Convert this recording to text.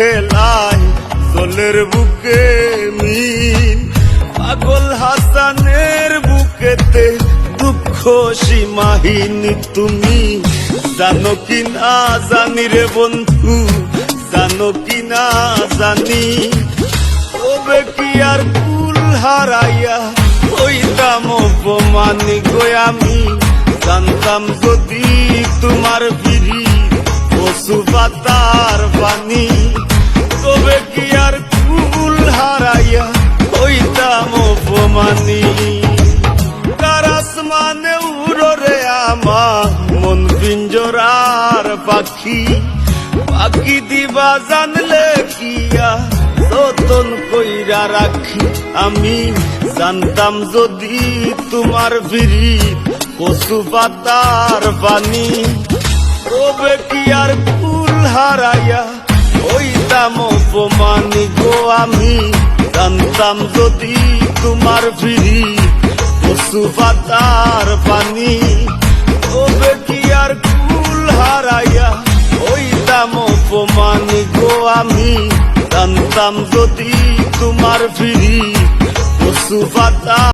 খেলায় জলের বুকে মিন পাগল হাসানের বুকেতে দুঃখ সীমাহীন তুমি। জানো কি না জানি রে বন্ধু, জানো কি না জানি। তবে কি আর ফুল হারাইয়া হইতাম অপমান গো আমি? জানতাম যদি তোমার বিড়ি, পশু পাতার পানি। অপমানি কারাস মানে উড়রে আমার মন পিঞ্জরার পাখি। পাখি দিবা জানলে কিয়া, যতন কইরা রাখি। আমি জানতাম যদি তোমার বিড়ি পশু পাতার পানি। তবে কি আর ফুল হারাইয়া, হইতাম অপমানি গো আমি। জানতাম যদি তোমার ফিরি পশু পাতার পানি তবে কি আর কুল হারাইয়া হইতাম অপমানি গো আমি? জানতাম যদি তোমার ফিরি পশু পাতা